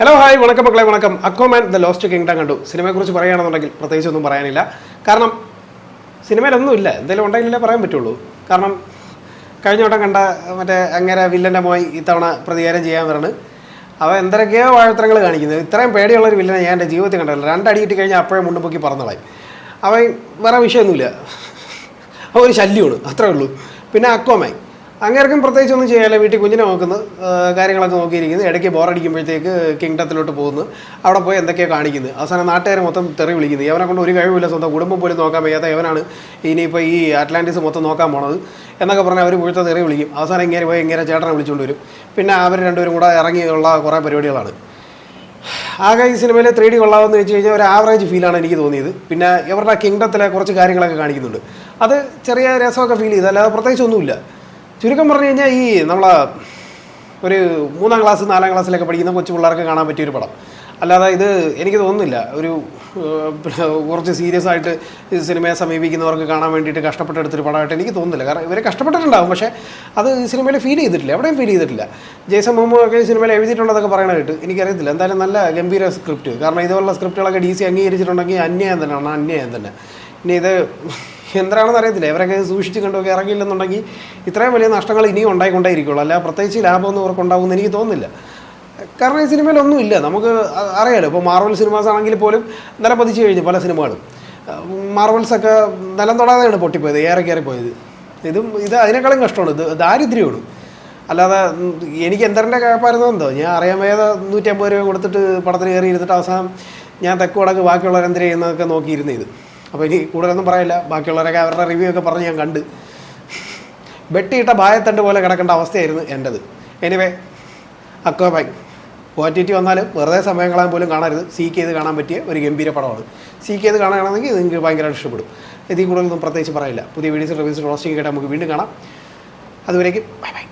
Hello hi വണക്കം മക്കളെ വണക്കം. അക്വമാൻ ദ ലോസ്റ്റ് കിങ്ഡം കണ്ടു. സിനിമയെക്കുറിച്ച് പറയുകയാണെന്നുണ്ടെങ്കിൽ പ്രത്യേകിച്ച് ഒന്നും പറയാനില്ല. കാരണം സിനിമയിലൊന്നും സിനിമയിലൊന്നുമില്ല. എന്തെങ്കിലും ഉണ്ടെങ്കിലേ പറയാൻ പറ്റുള്ളൂ. കാരണം കഴിഞ്ഞ വട്ടം കണ്ട മറ്റേ അങ്ങനെ വില്ലന്റെ മോയി ഇത്തവണ പ്രതികാരം ചെയ്യാൻ വരണ് അവ എന്തൊക്കെയോ വാഴത്തരങ്ങൾ കാണിക്കുന്നത്. ഇത്രയും പേടിയുള്ള ഒരു വില്ലനെ ഞാൻ എന്റെ ജീവിതത്തിൽ കണ്ടില്ല രണ്ടടി കിട്ടി കഴിഞ്ഞാൽ അപ്പോഴേ മുണ്ടും പൊക്കി പറന്നളായി. അവൻ വേറെ വിഷയമൊന്നുമില്ല. അവ ഒരു ശല്യമാണ്. അത്രേ ഉള്ളൂ. പിന്നെ അക്വമാൻ. അങ്ങേർക്കും പ്രത്യേകിച്ച് ഒന്നും ചെയ്യാല്ല വീട്ടിൽ കുഞ്ഞിനെ നോക്കുന്നു കാര്യങ്ങളൊക്കെ നോക്കിയിരിക്കുന്നു. ഇടയ്ക്ക് ബോറടിക്കുമ്പോഴത്തേക്ക് കിങ്ഡത്തിലോട്ട് പോകുന്നു. അവിടെ പോയി എന്തൊക്കെയോ കാണിക്കുന്നത് അവസാനം നാട്ടുകാരെ മൊത്തം തെറി വിളിക്കുന്നു. യവനെ കൊണ്ട് ഒരു കഴിവില്ല സ്വന്തം. കുടുംബം പോലും നോക്കാൻ വയ്യാത്ത യവനാണ് ഇനിയിപ്പോൾ ഈ അറ്റ്ലാന്റിസ് മൊത്തം നോക്കാൻ പോണത് എന്നൊക്കെ പറഞ്ഞാൽ അവർ മുഴുത്ത തെറി വിളിക്കും. അവസാനം ഇങ്ങനെ പോയി ഇങ്ങനെ ചേട്ടനെ വിളിച്ചുകൊണ്ട് വരും. പിന്നെ അവർ രണ്ടുപേരും കൂടെ ഇറങ്ങിയുള്ള കുറേ പരിപാടികളാണ്. ആകെ ഈ സിനിമയിലെ ത്രീ ഡി കൊള്ളാമെന്ന് വെച്ച് കഴിഞ്ഞാൽ ഒരു ആവറേജ് ഫീലാണ് എനിക്ക് തോന്നിയത്. പിന്നെ ഇവരുടെ കിങ്ഡത്തിലെ കുറച്ച് കാര്യങ്ങളൊക്കെ കാണിക്കുന്നുണ്ട്. അത് ചെറിയ രസമൊക്കെ ഫീൽ ചെയ്ത്. അല്ലാതെ പ്രത്യേകിച്ച് ഒന്നുമില്ല ചുരുക്കം പറഞ്ഞു കഴിഞ്ഞാൽ ഈ നമ്മളെ ഒരു മൂന്നാം ക്ലാസ് നാലാം ക്ലാസ്സിലൊക്കെ പഠിക്കുന്ന കൊച്ചു പിള്ളേർക്ക് കാണാൻ പറ്റിയൊരു പടം. അല്ലാതെ ഇത് എനിക്ക് തോന്നുന്നില്ല. ഒരു കുറച്ച് സീരിയസ് ആയിട്ട് സിനിമയെ സമീപിക്കുന്നവർക്ക് കാണാൻ വേണ്ടിയിട്ട് കഷ്ടപ്പെട്ടെടുത്തൊരു പടമായിട്ട് എനിക്ക് തോന്നുന്നില്ല. കാരണം ഇവരെ കഷ്ടപ്പെട്ടിട്ടുണ്ടാവും. പക്ഷേ അത് ഈ സിനിമയിൽ ഫീൽ ചെയ്തിട്ടില്ല. എവിടെയും ഫീൽ ചെയ്തിട്ടില്ല. ജയ്സൺ മുമ്പ് ഒക്കെ സിനിമയിൽ എഴുതിയിട്ടുള്ളതൊക്കെ പറയണ കേട്ട് എനിക്കറിയത്തില്ല. എന്തായാലും നല്ല ഗംഭീര സ്ക്രിപ്റ്റ് കാരണം ഇതുപോലുള്ള സ്ക്രിപ്റ്റുകളൊക്കെ ഡി സി അംഗീകരിച്ചിട്ടുണ്ടെങ്കിൽ അന്യായം തന്നെയാണ്. അന്യായം തന്നെ. ഇനി ഇത് എന്താണെന്ന് അറിയത്തില്ല. ഇവരൊക്കെ സൂക്ഷിച്ച് കണ്ടൊക്കെ ഇറങ്ങിയില്ലെന്നുണ്ടെങ്കിൽ ഇത്രയും വലിയ നഷ്ടങ്ങൾ ഇനിയും ഉണ്ടായിക്കൊണ്ടേയിരിക്കുള്ളൂ. അല്ല പ്രത്യേകിച്ച് ലാഭമൊന്നും ഇവർക്ക് ഉണ്ടാകുമെന്ന് എനിക്ക് തോന്നുന്നില്ല. കാരണം ഈ സിനിമയിലൊന്നും ഇല്ല. നമുക്ക് അറിയാലോ ഇപ്പോൾ മാർവൽ സിനിമാസ് ആണെങ്കിൽ പോലും നില പതിച്ചു കഴിഞ്ഞു പല സിനിമകളും. മാർവൽസൊക്കെ നിലം തൊടാതെയാണ് പൊട്ടിപ്പോയത് ഏറെ കയറി പോയത് ഇതും ഇത് അതിനേക്കാളും കഷ്ടമാണ്. ഇത് ദാരിദ്ര്യമാണ്. അല്ലാതെ എനിക്ക് എന്തരന്റെ കേപ്പായിരുന്നോ എന്തോ? ഞാൻ അറിയാൻ വയ്യാതെ നൂറ്റമ്പത് രൂപ കൊടുത്തിട്ട് പടത്തിന് കയറി ഇരുന്നിട്ട് അവസാനം ഞാൻ തെക്ക് വടക്ക് ബാക്കിയുള്ളവർ എന്തിനു ചെയ്യുന്നതൊക്കെ നോക്കിയിരുന്നു ഇത് അപ്പോൾ ഇനി കൂടുതലൊന്നും പറയില്ല. ബാക്കിയുള്ളവരൊക്കെ അവരുടെ റിവ്യൂ ഒക്കെ പറഞ്ഞ് ഞാൻ കണ്ട്. വെട്ടിയിട്ട ഭായത്തണ്ട് പോലെ കിടക്കേണ്ട അവസ്ഥയായിരുന്നു എന്റെത് എനിവേ അക്വബൈ ഒ ടി ടി വന്നാലും വെറുതെ സമയം കളയാൻ പോലും കാണരുത്. സീക്ക് ചെയ്ത് കാണാൻ പറ്റിയ ഒരു ഗംഭീര പടമാണ്. സീക്ക് ചെയ്ത് കാണുകയാണെങ്കിൽ നിങ്ങൾക്ക് ഭയങ്കരമായിട്ട് ഇഷ്ടപ്പെടും. ഇതിൽ കൂടുതലൊന്നും പ്രത്യേകിച്ച് പറയില്ല. പുതിയ വീഡിയോസ് റിവ്യൂസ് റോസ്റ്റിംഗ് കേട്ടാൽ നമുക്ക് വീണ്ടും കാണാം. അതുവരേക്കും ബൈ ബൈ